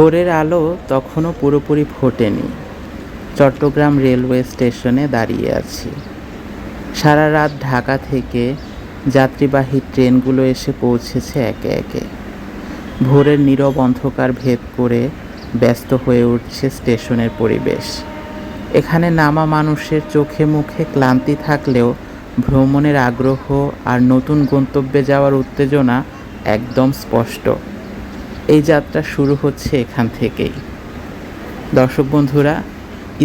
ভোরের আলো তখনও পুরোপুরি ফোটেনি। চট্টগ্রাম রেলওয়ে স্টেশনে দাঁড়িয়ে আছি। সারা রাত ঢাকা থেকে যাত্রীবাহী ট্রেনগুলো এসে পৌঁছেছে একে একে। ভোরের নীরব অন্ধকার ভেদ করে ব্যস্ত হয়ে উঠছে স্টেশনের পরিবেশ। এখানে নামা মানুষের চোখে মুখে ক্লান্তি থাকলেও ভ্রমণের আগ্রহ আর নতুন গন্তব্যে যাওয়ার উত্তেজনা একদম স্পষ্ট। এই যাত্রা শুরু হচ্ছে এখান থেকেই। দর্শক বন্ধুরা,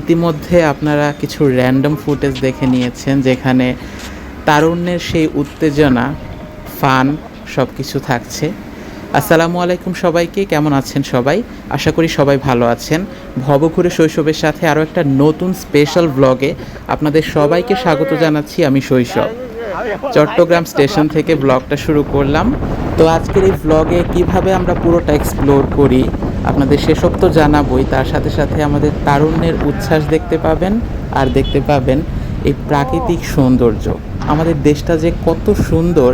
ইতিমধ্যে আপনারা কিছু র্যান্ডম ফুটেজ দেখে নিয়েছেন যেখানে তারুণ্যের সেই উত্তেজনা ফান সব কিছু থাকছে। আসসালামু আলাইকুম সবাইকে, কেমন আছেন সবাই? আশা করি সবাই ভালো আছেন। ভবঘুরে শৈশবের সাথে আরও একটা নতুন স্পেশাল ব্লগে আপনাদের সবাইকে স্বাগত জানাচ্ছি আমি শৈশব। চট্টগ্রাম স্টেশন থেকে ব্লগটা শুরু করলাম। তো আজকের এই ব্লগে কীভাবে আমরা পুরোটা এক্সপ্লোর করি, আপনাদের সেসব তো জানাবই, তার সাথে সাথে আমাদের তারুণ্যের উচ্ছ্বাস দেখতে পাবেন আর দেখতে পাবেন এই প্রাকৃতিক সৌন্দর্য। আমাদের দেশটা যে কত সুন্দর,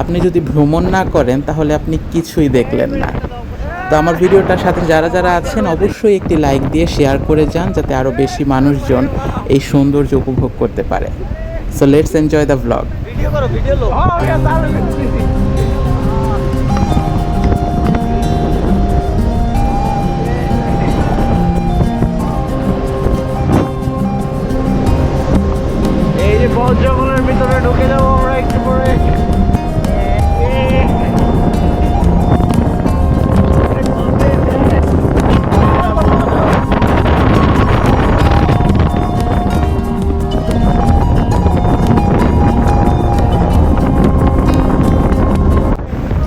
আপনি যদি ভ্রমণ না করেন তাহলে আপনি কিছুই দেখলেন না। তো আমার ভিডিওটার সাথে যারা যারা আছেন, অবশ্যই একটি লাইক দিয়ে শেয়ার করে যান, যাতে আরও বেশি মানুষজন এই সৌন্দর্য উপভোগ করতে পারে। So let's enjoy the blog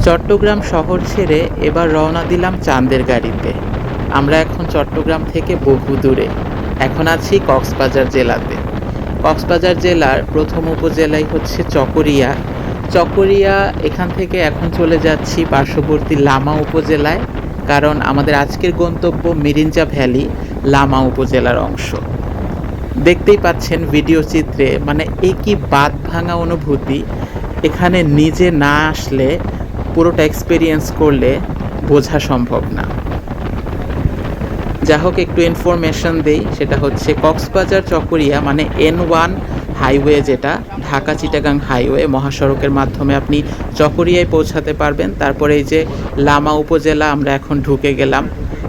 Chattogram শহর ছেড়ে এবার রওনা দিলাম চাঁদের গাড়িতে। আমরা এখন চট্টগ্রাম থেকে বহু দূরে। এখন আছি কক্সবাজার জেলাতে। কক্সবাজার জেলার প্রথম উপজেলাই হচ্ছে চকরিয়া। চকরিয়া এখান থেকে এখন চলে যাচ্ছি পার্শ্ববর্তী লামা উপজেলায়, কারণ আমাদের আজকের গন্তব্য মিরিঞ্জা ভ্যালি, লামা উপজেলার অংশ। দেখতেই পাচ্ছেন ভিডিও চিত্রে মানে একই বাদ ভাঙা অনুভূতি। এখানে নিজে না আসলে পুরোটা এক্সপিরিয়েন্স করলে বোঝা সম্ভব না। যা হোক, একটু ইনফরমেশন দেই, সেটা হচ্ছে কক্সবাজার চকরিয়া মানে এন ওয়ান হাইওয়ে যেটা ঢাকা চিটাগাং হাইওয়ে মহাসড়কের মাধ্যমে আপনি চকরিয়ায় পৌঁছাতে পারবেন। তারপরে এই যে লামা উপজেলা, আমরা এখন ঢুকে গেলাম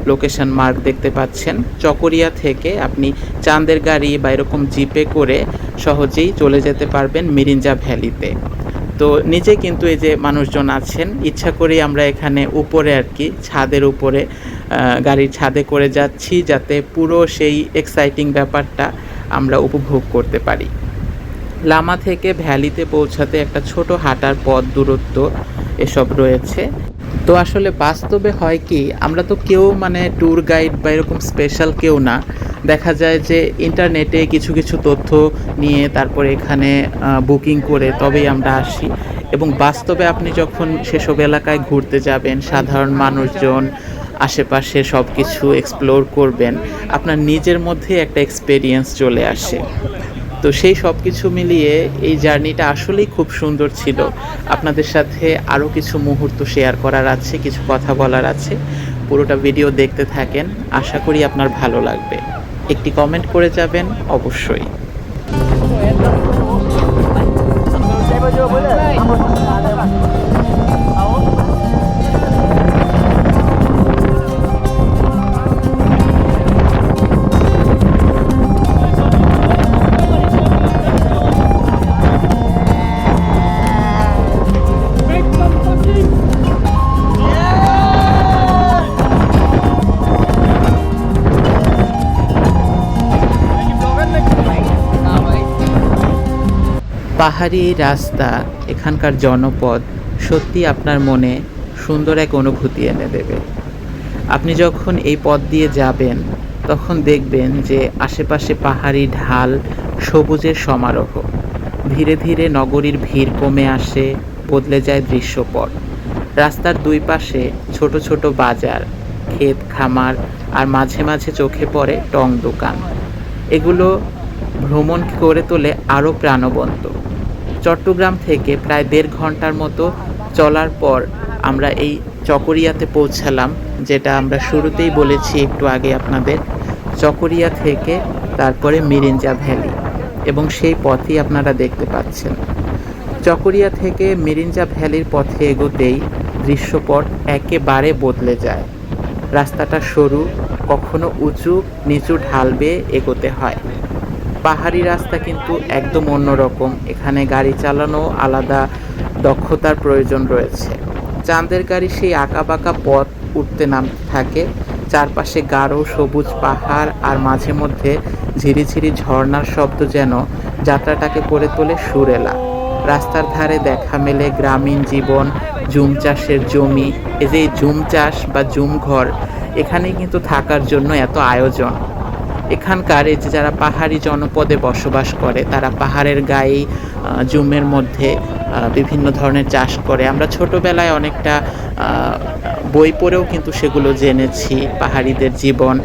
লোকেশন মার্ক দেখতে পাচ্ছেন। চকরিয়া থেকে আপনি চাঁদের গাড়ি বা এরকম জিপে করে সহজেই চলে যেতে পারবেন মিরিঞ্জা ভ্যালিতে। তো নিজে কিন্তু এই যে মানুষজন আছেন, ইচ্ছা করেই আমরা এখানে উপরে আর কি, ছাদের উপরে গাড়ির ছাদে করে যাচ্ছি যাতে পুরো সেই এক্সাইটিং ব্যাপারটা আমরা উপভোগ করতে পারি। লামা থেকে ভ্যালিতে পৌঁছাতে একটা ছোট হাঁটার পথ দূরত্ব এসব রয়েছে। তো আসলে বাস্তবে হয় কি, আমরা তো কেউ মানে ট্যুর গাইড বা এরকম স্পেশাল কেউ না। দেখা যায় যে ইন্টারনেটে কিছু কিছু তথ্য নিয়ে তারপরে এখানে বুকিং করে তবেই আমরা আসি। এবং বাস্তবে আপনি যখন সেসব এলাকায় ঘুরতে যাবেন, সাধারণ মানুষজন, আশেপাশে সব কিছু এক্সপ্লোর করবেন, আপনার নিজের মধ্যে একটা এক্সপেরিয়েন্স চলে আসে। তো সেই সব কিছু মিলিয়ে এই জার্নিটা আসলেই খুব সুন্দর ছিল। আপনাদের সাথে আরও কিছু মুহূর্ত শেয়ার করার আছে, কিছু কথা বলার আছে। পুরোটা ভিডিও দেখতে থাকেন। আশা করি আপনার ভালো লাগবে। একটি কমেন্ট করে যাবেন অবশ্যই। পাহাড়ি রাস্তা, এখানকার জনপদ সত্যি আপনার মনে সুন্দর এক অনুভূতি এনে দেবে। আপনি যখন এই পথ দিয়ে যাবেন, তখন দেখবেন যে আশেপাশে পাহাড়ি ঢাল, সবুজের সমারোহ। ধীরে ধীরে নগরীর ভিড় কমে আসে, বদলে যায় দৃশ্যপট। রাস্তার দুই পাশে ছোট ছোট বাজার, ক্ষেত খামার আর মাঝে মাঝে চোখে পড়ে টং দোকান। এগুলো ভ্রমণ করে তোলে আরও প্রাণবন্ত। চট্টগ্রাম থেকে প্রায় দেড় ঘণ্টার মতো চলার পর আমরা এই চকরিয়াতে পৌঁছালাম, যেটা আমরা শুরুতেই বলেছি একটু আগে আপনাদের। চকরিয়া থেকে তারপরে মিরিঞ্জা ভ্যালি এবং সেই পথই আপনারা দেখতে পাচ্ছেন। চকরিয়া থেকে মিরিঞ্জা ভ্যালির পথে এগোতেই দৃশ্যপট একেবারে বদলে যায়। রাস্তাটা সরু, কখনো উঁচু, নিচু ঢাল বেয়ে এগোতে হয়। পাহাড়ি রাস্তা কিন্তু একদম অন্যরকম। এখানে গাড়ি চালানো আলাদা দক্ষতার প্রয়োজন রয়েছে। চাঁদের গাড়ি সেই আঁকাবাঁকা পথ উঠতে নামতে থাকে। চারপাশে গাঢ় সবুজ পাহাড় আর মাঝে মধ্যে ঝিরিঝিরি ঝর্ণার শব্দ যেন যাত্রাটাকে করে তোলে সুরেলা। রাস্তার ধারে দেখা মেলে গ্রামীণ জীবন, জুম চাষের জমি, এই যে জুম চাষ বা জুম ঘর, এখানেই কিন্তু থাকার জন্য এত আয়োজন। এখানকার এই যে যারা পাহাড়ি জনপদে বসবাস করে, তারা পাহাড়ের গায়ে জুমের মধ্যে বিভিন্ন ধরনের চাষ করে। আমরা ছোটোবেলায় অনেকটা বই পড়েও কিন্তু সেগুলো জেনেছি, পাহাড়িদের জীবন।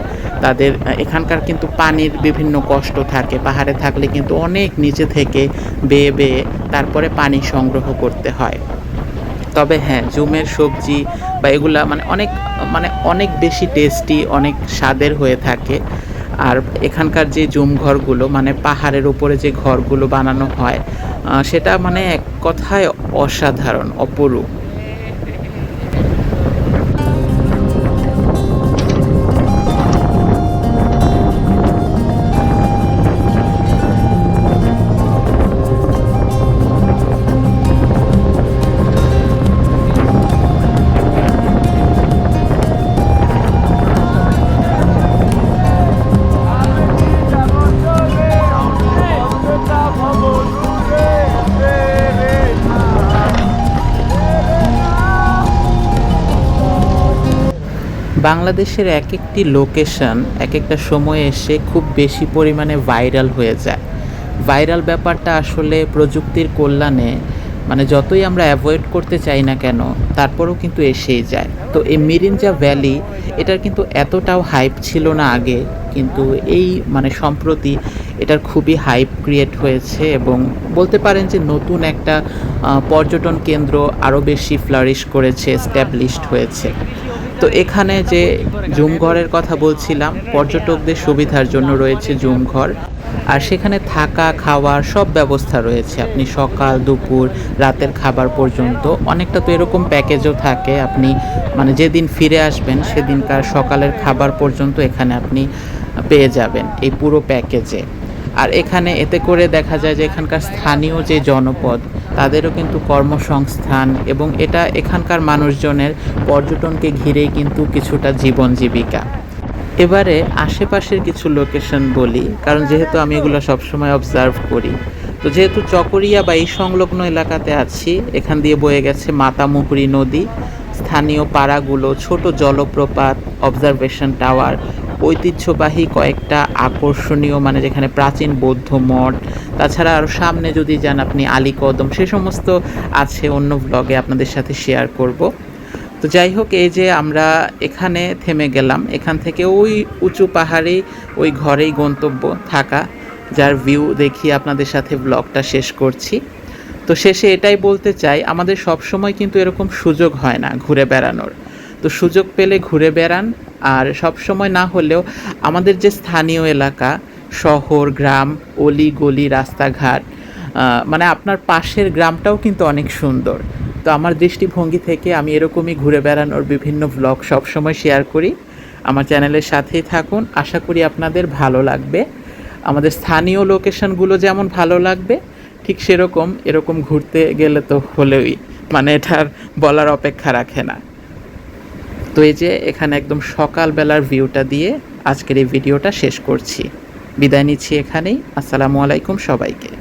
তাদের এখানকার কিন্তু পানির বিভিন্ন কষ্ট থাকে। পাহাড়ে থাকলে কিন্তু অনেক নিচে থেকে বেয়ে বেয়ে তারপরে পানি সংগ্রহ করতে হয়। তবে হ্যাঁ জুমের সবজি বা এগুলা মানে অনেক মানে অনেক বেশি টেস্টি অনেক স্বাদের হয়ে থাকে। আর এখানকার যে জুম ঘরগুলো মানে পাহাড়ের উপরে যে ঘরগুলো বানানো হয় সেটা মানে এক কথায় অসাধারণ, অপরূপ। বাংলাদেশের এক একটি লোকেশন এক একটা সময়ে এসে খুব বেশি পরিমাণে ভাইরাল হয়ে যায়। ভাইরাল ব্যাপারটা আসলে প্রযুক্তির কল্যাণে মানে যতই আমরা অ্যাভয়েড করতে চাই না কেন, তারপরেও কিন্তু এসেই যায়। তো এই মিরিঞ্জা ভ্যালি এটার কিন্তু এতটাও হাইপ ছিল না আগে, কিন্তু এই মানে সম্প্রতি এটার খুবই হাইপ ক্রিয়েট হয়েছে এবং বলতে পারেন যে নতুন একটা পর্যটন কেন্দ্র আরও বেশি ফ্লারিশ করেছে এস্টাবলিশড হয়েছে। তো এখানে যে জুম ঘরের কথা বলছিলাম, পর্যটকদের সুবিধার জন্য রয়েছে জুম ঘর আর সেখানে থাকা খাওয়ার সব ব্যবস্থা রয়েছে। আপনি সকাল, দুপুর, রাতের খাবার পর্যন্ত অনেকটা তো এরকম প্যাকেজও থাকে। আপনি মানে যেদিন ফিরে আসবেন, সেদিনকার সকালের খাবার পর্যন্ত এখানে আপনি পেয়ে যাবেন এই পুরো প্যাকেজে। আর এখানে এতে করে দেখা যায় যে এখানকার স্থানীয় যে জনপদ, তাদেরও কিন্তু কর্মসংস্থান এবং এটা এখানকার মানুষজনের পর্যটনকে ঘিরেই কিন্তু কিছুটা জীবন জীবিকা। এবারে আশেপাশের কিছু লোকেশন বলি, কারণ যেহেতু আমি এগুলো সবসময় অবজার্ভ করি। তো যেহেতু চকরিয়া বা এই সংলগ্ন এলাকাতে আছি, এখান দিয়ে বয়ে গেছে মাতামুহুরী নদী, স্থানীয় পাড়াগুলো, ছোট জলপ্রপাত অবজারভেশন টাওয়ার ঐতিহ্যবাহী কয়েকটা আকর্ষণীয় মানে যেখানে প্রাচীন বৌদ্ধ মঠ, তাছাড়া আরও সামনে যদি যান আপনি আলীকদম সে সমস্ত আছে, অন্য ব্লগে আপনাদের সাথে শেয়ার করব। তো যাই হোক, এই যে আমরা এখানে থেমে গেলাম। এখান থেকে ওই উঁচু পাহাড়ে ওই ঘরেই গন্তব্য থাকা, যার ভিউ দেখিয়ে আপনাদের সাথে ব্লগটা শেষ করছি। তো শেষে এটাই বলতে চাই, আমাদের সব সময় কিন্তু এরকম সুযোগ হয় না ঘুরে বেড়ানোর। তো সুযোগ পেলে ঘুরে বেড়ান। আর সব সময় না হলেও আমাদের যে স্থানীয় এলাকা, শহর, গ্রাম, অলি গলি, রাস্তাঘাট মানে আপনার পাশের গ্রামটাও কিন্তু অনেক সুন্দর। তো আমার দৃষ্টিভঙ্গি থেকে আমি এরকমই ঘুরে বেড়ানোর বিভিন্ন ব্লগ সবসময় শেয়ার করি। আমার চ্যানেলের সাথেই থাকুন। আশা করি আপনাদের ভালো লাগবে। আমাদের স্থানীয় লোকেশনগুলো যেমন ভালো লাগবে, ঠিক সেরকম এরকম ঘুরতে গেলে তো হলেই। মানে এটার বলার অপেক্ষা রাখে না। তো এই যে এখানে একদম সকালবেলার ভিউটা দিয়ে আজকের এই ভিডিওটা শেষ করছি। বিদায় নিচ্ছি এখানেই। আসসালামু আলাইকুম সবাইকে।